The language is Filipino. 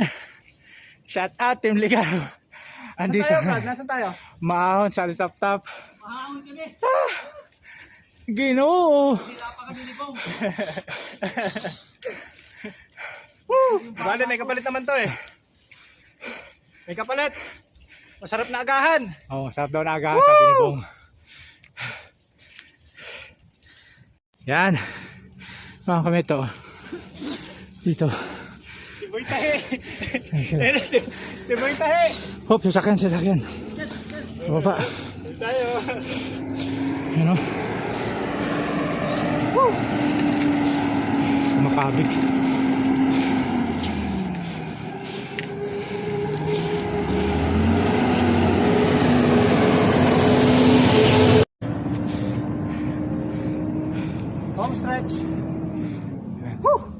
Shout out, Team Ligaro. Andito Tayo, Brad, na. nasan tayo? Maahon sa Tap Tap. Mahahon kami. Ginoo. Hila pa kami ni Bong. Bale, may kapalit naman to eh. May kapalit. Masarap na agahan. Oh, sarap daw na agahan, sabi ni Bong. Yan. Mga kami ito. Dito. Boy Tahe. Ayun, si, si Boy Tahe. Hop, sasakyan, sasakyan. Baba. Tayo. Oh. Ano? Oh. Woo! Makabig. Home stretch. Woo!